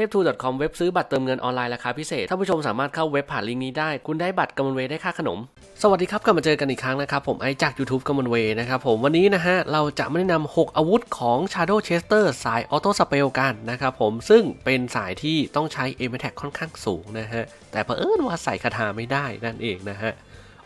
ทพทู .com เว็บซื้อบัตรเติมเงินออนไลน์ราคาพิเศษท่านผู้ชมสามารถเข้าเว็บผ่านลิงก์นี้ได้ คุณได้บัตรกำมลเวย์ได้ค่าขนม สวัสดีครับกลับมาเจอกันอีกครั้งนะครับ ผมไอจาก YouTube กำมลเวย์นะครับผมวันนี้นะฮะ เราจะมาแนะนำ 6 อาวุธของ Shadow Chester สายออโต้สเปลกันนะครับผมซึ่งเป็นสายที่ต้องใช้ aim attack ค่อนข้างสูงนะฮะแต่เผอิญว่าใส่คาถาไม่ได้นั่นเองนะฮะ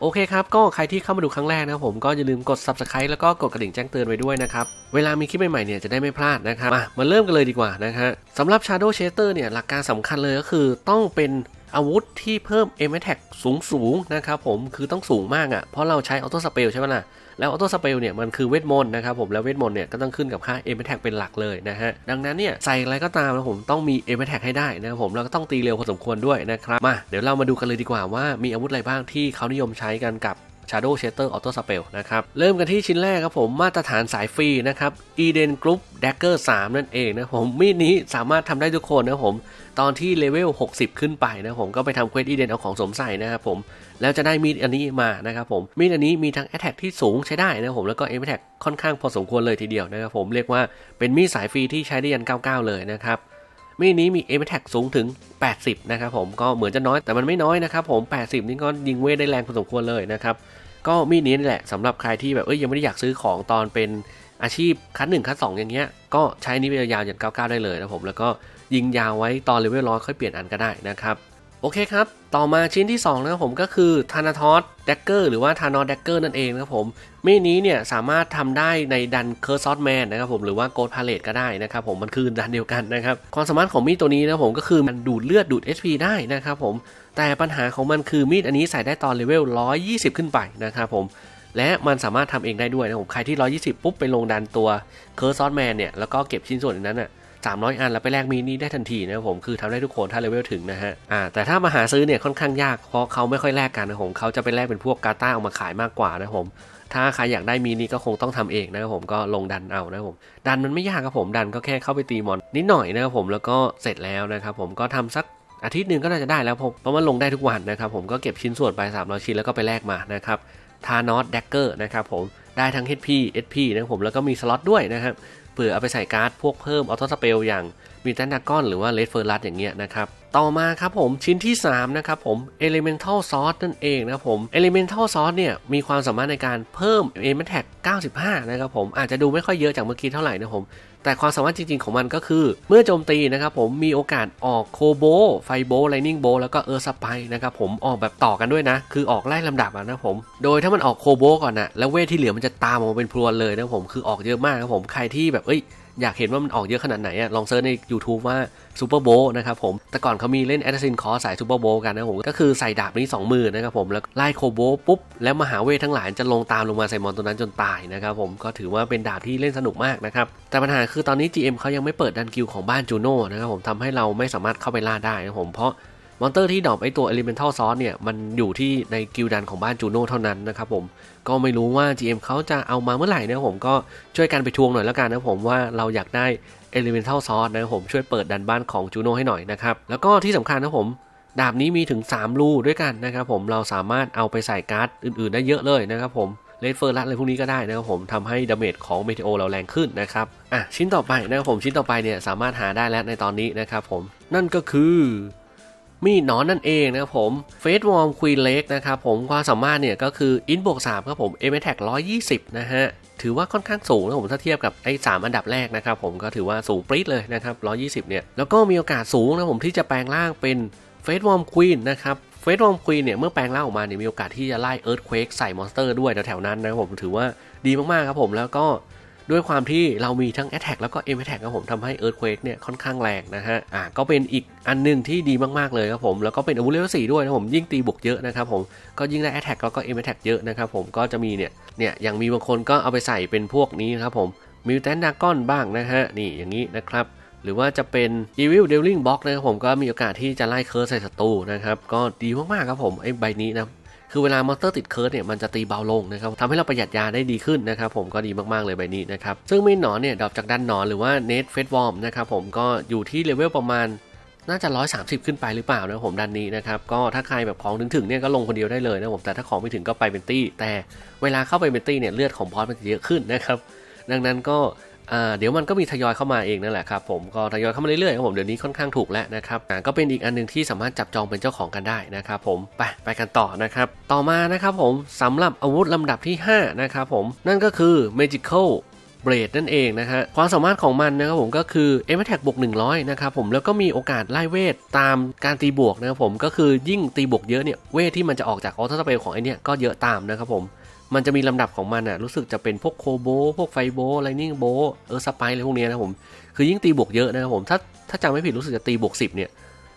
โอเคครับ ก็ใครที่เข้ามาดูครั้งแรกนะครับผมก็อย่าลืมกด subscribe แล้วก็กดกระดิ่งแจ้งเตือนไว้ด้วยนะครับ เวลามีคลิปใหม่ๆเนี่ยจะได้ไม่พลาดนะครับมามาเริ่มกันเลยดีกว่านะฮะสำหรับ Shadow Chaser เนี่ยหลักการสำคัญเลยก็คือต้องเป็นอาวุธที่เพิ่ม aim attack สูงสูงๆนะครับผมคือต้องสูงมากอะ่ะเพราะเราใช้ auto spell ใช่ไหมล่ะ แล้วออโต้สเปลเนี่ยมันคือเวทมนต์นะครับผมแล้วเวทมนต์เนี่ยก็ต้องขึ้นกับค่าเอเมทแท็กเป็นหลักเลยนะฮะดังนั้นเนี่ยใส่อะไรก็ตามนะผมต้องมีเอเมทแท็กให้ได้นะครับผมแล้วก็ต้องตีเร็วพอสมควรด้วยนะครับมาเดี๋ยวเรามาดูกันเลยดีกว่าว่ามีอาวุธอะไรบ้างที่เขานิยมใช้กันกับ Shadow Shatter Auto Spell นะครับ เริ่มกันที่ชิ้นแรกครับผมมาตรฐานสายฟรีนะครับ Eden Group Dagger 3 นั่นเองนะผมมีดนี้สามารถทำได้ทุกคนนะผม ตอนที่เลเวล 60 ขึ้นไปนะผมก็ไปทำเควสอีเดนเอาของสมใส่นะครับผม แล้วจะได้มีดอันนี้มานะครับผม มีดอันนี้มีทั้ง Attack ที่สูงใช้ได้นะครับผมแล้วก็ Aim Attack ค่อนข้างพอสมควรเลยทีเดียวนะครับผมเรียกว่าเป็นมีดสายฟรีที่ใช้ได้ยัน 99 เลยนะครับ มีดนี้มีเอเมทักสูงถึง 80 นะครับผมก็เหมือนจะน้อยแต่มันไม่น้อยนะครับผม 80 นี่ก็ยิงเวทได้แรงพอสมควรเลยนะครับก็มีดนี้แหละสำหรับใครที่แบบเอ้ยยังไม่ได้อยากซื้อของตอนเป็นอาชีพคัด1คัดสองอย่างเงี้ยก็ใช้นี้ไปยาวๆอย่าง99 ได้เลยนะผมแล้วก็ยิงยาวไว้ตอนเลเวลร้อยค่อยเปลี่ยนอันก็ได้นะครับ โอเคครับ ต่อมาชิ้นที่2นะครับผมก็คือธานาทอสแดกเกอร์หรือว่าธานอสแดกเกอร์นั่นเองนะครับผมมีดนี้เนี่ยสามารถทำได้ในดันเคอร์ซอสแมนนะครับผมหรือว่าโกดพาเลตก็ได้นะครับผมมันคือดันเดียวกันนะครับความสามารถของมีดตัวนี้นะผมก็คือมันดูดเลือดดูด HP ได้นะครับผมแต่ปัญหาของมันคือมีดอันนี้ใส่ได้ตอนเลเวล 120 ขึ้นไปนะครับผมและมันสามารถทำเองได้ด้วยนะผมใครที่ 120 ปุ๊บไปลงดันตัวเคอร์ซอสแมนเนี่ยแล้วก็เก็บชิ้นส่วนนั้นอะ 300 อันแล้วไปแลกมีนี่ได้ทันทีนะครับผมคือทำได้ทุกคนถ้าเลเวลถึงนะฮะอ่าแต่ถ้ามาหาซื้อเนี่ยค่อนข้างยากเพราะเขาไม่ค่อยแลกกันนะผมเขาจะไปแลกเป็นพวกกาต้าเอามาขายมากกว่านะผมถ้าใครอยากได้มีนี่ก็คงต้องทำเองนะครับผมก็ลงดันเอานะครับผมดันมันไม่ยากครับผมดันก็แค่เข้าไปตีมอนนิดหน่อยนะครับผมแล้วก็เสร็จแล้วนะครับผมก็ทำสักอาทิตย์หนึ่งก็น่าจะได้แล้วผมเพราะมันลงได้ทุกวันนะครับผมก็เก็บชิ้นส่วนไป300ชิ้นแล้วก็ไปแลกมานะครับทานอสแดกเกอร์นะครับผมได้ทั้ง HP SP นะครับผมแล้วก็มีสล็อตด้วยนะครับ เผื่อเอาไปใส่การ์ดพวกเพิ่มออโต้สเปลอย่าง มีแตนดากอนหรือว่าเลดเฟอร์ลัสอย่างเงี้ยนะครับต่อมาครับผมชิ้นที่ 3 นะครับผม Elemental Sauce นั่นเองนะครับผม Elemental Sauce เนี่ยมีความสามารถในการเพิ่ม Aim Attack 95 นะครับผมอาจจะดูไม่ค่อยเยอะจากเมื่อกี้เท่าไหร่นะผม แต่ความสามารถจริง ๆ ของมันก็คือ เมื่อโจมตีนะครับผมมีโอกาสออกโคโบไฟโบไลนิ่งโบแล้วก็เออร์สไปนะครับผมออกแบบต่อกันด้วยนะ คือออกไล่ลำดับนะผม โดยถ้ามันออกโคโบก่อนนะแล้วเวทที่เหลือมันจะตามออกมาเป็นพรวนเลยนะผมคือออกเยอะมากครับผมใครที่แบบเอ้ย อยากเห็นว่ามันออกเยอะขนาดไหนอะลองเซิร์ชใน YouTube ว่าซูเปอร์โบนะครับผม แต่ก่อนเขามีเล่นแอดซินคอสายซูเปอร์โบกันนะผม ก็คือใส่ดาบนี้ 2 มือนะครับผม แล้วไล่โคโบปุ๊บ แล้วมหาเวททั้งหลายจะลงตามลงมาใส่มอนตัวนั้นจนตายนะครับผม ก็ถือว่าเป็นดาบที่เล่นสนุกมากนะครับ แต่ปัญหาคือตอนนี้ GM เขายังไม่เปิดดันกิลของบ้านจูโน่นะครับผมทำให้เราไม่สามารถเข้าไปล่าได้นะผมเพราะ มอนเตอร์ที่ดรอปไอตัว Elemental Sauce เนี่ย มันอยู่ที่ในกิลดันของบ้านจูโน่เท่านั้นนะครับผม ก็ไม่รู้ว่า GM เขาจะเอามาเมื่อไหร่นะผมก็ช่วยกันไปทวงหน่อยแล้วกันนะผมว่าเราอยากได้ Elemental Sauce นะผมช่วยเปิดดันบ้านของจูโน่ให้หน่อยนะครับ แล้วก็ที่สำคัญนะผมดาบนี้มีถึง 3 รูด้วยกันนะครับผมเราสามารถเอาไปใส่การ์ดอื่น ๆ ได้เยอะเลยนะครับผมเลดเฟอร์ลัดอะไรพวกนี้ก็ได้นะครับผมทำให้ดาเมจของเมทโอเราแรงขึ้นนะครับอะชิ้นต่อไปนะครับผมชิ้นต่อไปเนี่ยสามารถหาได้แล้วในตอนนี้นะครับผมนั่นก็คือ มีดหนอนนั่นเองนะครับผมเฟสวอร์มควีนเล็กนะครับผมความสามารถเนี่ยก็คืออินบวกสามครับผมเอเมแท็กร้อยยี่สิบนะฮะถือว่าค่อนข้างสูงนะผมถ้าเทียบกับไอ้สามอันดับแรกนะครับผมก็ถือว่าสูงปรี๊ดเลยนะครับร้อยี่สิบเนี่ยแล้วก็มีโอกาสสูงนะผมที่จะแปลงร่างเป็นเฟสวอร์มควีนนะครับเฟสวอร์มควีนเนี่ยเมื่อแปลงร่างออกมาเนี่ยมีโอกาสที่จะไล่เอิร์ธเควกใส่มอนสเตอร์ด้วยแถวๆนั้นนะครับผมถือว่าดีมากๆครับผมแล้วก็ ด้วยความที่เรามีทั้ง Attack แล้วก็ M Attack ครับผมทำให้ Earthquake เนี่ยค่อนข้างแรงนะฮะอ่าก็เป็นอีกอันหนึงที่ดีมากๆเลยครับผม แล้วก็เป็นอาวุธเลเวล4ด้วยนะผมยิ่งตีบุกเยอะนะครับผมก็ยิ่งได้ Attack แล้วก็ M Attack เยอะนะครับผมก็จะมีเนี่ยเนี่ยอย่างมีบางคนก็เอาไปใส่เป็นพวกนี้ครับผมมิวแทนดากอนบ้างนะฮะนี่อย่างนี้นะครับหรือว่าจะเป็น Evil Dealing Box นะครับผมก็มีโอกาสที่จะไล่เคิร์สใส่ศัตรูนะครับ ก็ดีมากๆครับผมไอ้ใบนี้นะ คือเวลามอนสเตอร์ติดเคิร์สเนี่ยมันจะตีเบาลงนะครับทำให้เราประหยัดยาได้ดีขึ้นนะครับผมก็ดีมากๆเลยใบนี้นะครับซึ่งมีหนอนเนี่ยดรอปจากด้านหนอนหรือว่าเนทเฟสวอร์มนะครับผมก็อยู่ที่เลเวลประมาณน่าจะ 130 ขึ้นไปหรือเปล่านะผมด้านนี้นะครับ ก็ถ้าใครแบบของถึงๆเนี่ยก็ลงคนเดียวได้เลยนะผม แต่ถ้าของไม่ถึงก็ไปเป็นตี้ แต่เวลาเข้าไปเป็นตี้เนี่ยเลือดของบอสมันจะเยอะขึ้นนะครับ ดังนั้นก็ เดี๋ยวมันก็มีทยอยเข้ามาเองนั่นแหละครับผมก็ทยอยเข้ามาเรื่อยๆครับผมเดี๋ยวนี้ค่อนข้างถูกแล้วนะครับก็เป็นอีกอันหนึงที่สามารถจับจองเป็นเจ้าของกันได้นะครับผมไปไปกันต่อนะครับต่อมานะครับผมสำหรับอาวุธลำดับที่ห้านะครับผมนั่นก็คือ Magical เบรดนั่นเองนะฮะความสามารถของมันนะครับผมก็คือ m a t t a c บวก100 นะครับผมแล้วก็มีโอกาสไล่เวทตามการตีบวกนะครับผมก็คือยิ่งตีบวกเยอะเนี่ยเวทที่มันจะออกจากออโต้สเปลของไอเนี่ยก็เยอะตามนะครับผม มันจะมีลำดับของมันอะรู้สึกจะเป็นพวกโคโบ พวกไฟโบไลนิ่งโบเออสไปอะไรพวกเนี้ยนะผม คือยิ่งตีบวกเยอะนะครับผม ถ้าถ้าจำไม่ผิดรู้สึกจะตีบวก 10 เนี่ย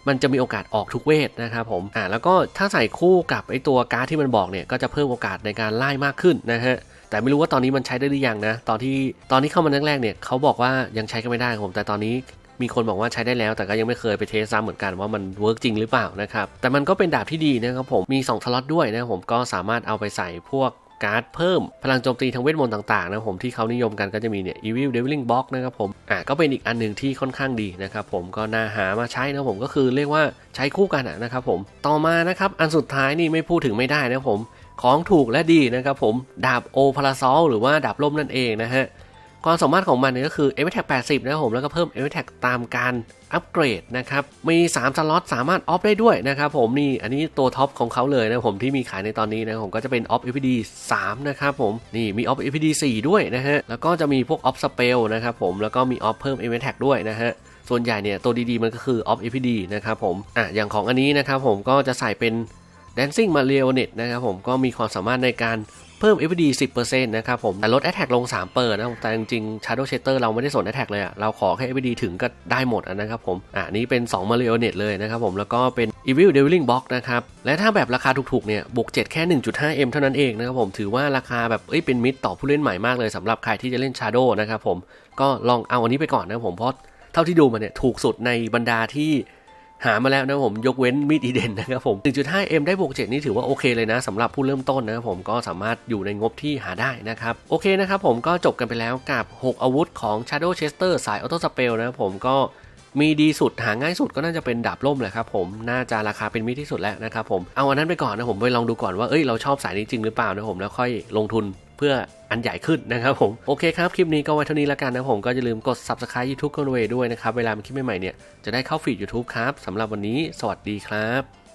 มันจะมีโอกาสออกทุกเวทนะครับผม อ่าแล้วก็ถ้าใส่คู่กับไอตัวการ์ดที่มันบอกเนี่ย ก็จะเพิ่มโอกาสในการไล่มากขึ้นนะฮะ แต่ไม่รู้ว่าตอนนี้มันใช้ได้หรือยังนะ ตอนที่ตอนที่เข้ามาแรกๆเนี่ยเขาบอกว่ายังใช้กันไม่ได้ผม แต่ตอนนี้มีคนบอกว่าใช้ได้แล้วแต่ก็ยังไม่เคยไปเทสซ้ำเหมือนกันว่ามันเวิร์กจริงหรือเปล่านะครับแต่มันก็เป็นดาบที่ดีนะครับผมมี2สล็อตด้วยนะครับผมก็สามารถเอาไปใส่พวก การ์ดเพิ่มพลังโจมตีทางเวทมนต์ต่างๆนะผมที่เขานิยมกันก็จะมีเนี่ย Evil Deviling Box นะครับผมอะก็เป็นอีกอันหนึ่งที่ค่อนข้างดีนะครับผมก็น่าหามาใช้นะผมก็คือเรียกว่าใช้คู่กันนะครับผมต่อมานะครับอันสุดท้ายนี่ไม่พูดถึงไม่ได้นะผมของถูกและดีนะครับผมดาบโอพาราซอลหรือว่าดาบล่มนั่นเองนะฮะ ความสามารถของมันเนี่ยก็คือ m t a g 80 นะครับผมแล้วก็เพิ่ม m t a g ตามการอัปเกรดนะครับ มี 3 สล็อตสามารถออฟได้ด้วยนะครับผมนี่อันนี้ตัวท็อปของเขาเลยนะผมที่มีขายในตอนนี้นะผมก็จะเป็นออฟ FPD 3 นะครับผมนี่มีออฟ FPD 4 ด้วยนะฮะ แล้วก็จะมีพวกออฟสเปลนะครับผมแล้วก็มีออฟเพิ่ม m t a g ด้วยนะฮะส่วนใหญ่เนี่ยตัวดีๆมันก็คือ off FPD นะครับผมอะอย่างของอันนี้นะครับผมก็จะใส่เป็น Dancing Marionette นะครับผมก็มีความสามารถในการ เพิ่ม FD 10%นะครับผมแต่ลด Attack ลง 3 เปอร์นะแต่จริงๆ Shadow Shatter เราไม่ได้สน Attack เลยอะเราขอแค่ FD ถึงก็ได้หมดนะครับผมอะนี่เป็น 2 m a r i o n e t t เลยนะครับผมแล้วก็เป็น Evil Deviling Box นะครับและถ้าแบบราคาถูกๆเนี่ยบวก 7 แค่ 1.5M เท่านั้นเองนะครับผมถือว่าราคาแบบเอ้ยเป็นมิตรต่อผู้เล่นใหม่มากเลยสำหรับใครที่จะเล่น Shadow นะครับผมก็ลองเอาอันนี้ไปก่อนนะครับผมเพราะเท่าที่ดูมาเนี่ยถูกสุดในบรรดาที่ หามาแล้วนะผมยกเว้นมีดอีเดนนะครับผม 1.5M ได้บวก 7 นี่ถือว่าโอเคเลยนะสำหรับผู้เริ่มต้นนะครับผมก็สามารถอยู่ในงบที่หาได้นะครับ โอเคนะครับผมก็จบกันไปแล้วกับ 6 อาวุธของ Shadow Chester สาย Auto Spell นะครับผมก็มีดีสุดหาง่ายสุดก็น่าจะเป็นดาบล่มแหละครับผมน่าจะราคาเป็นมิตรที่สุดแล้วนะครับผมเอาอันนั้นไปก่อนนะผมไปลองดูก่อนว่าเอ้ยเราชอบสายนี้จริงหรือเปล่านะผมแล้วค่อยลงทุน เพื่ออันใหญ่ขึ้นนะครับผม โอเคครับ คลิปนี้ก็ไว้เท่านี้แล้วกันนะผมก็อย่าลืมกด subscribe YouTube กันเวด้วยนะครับ เวลามีคลิปใหม่ๆเนี่ย จะได้เข้าฟีด YouTube ครับสำหรับวันนี้ สวัสดีครับ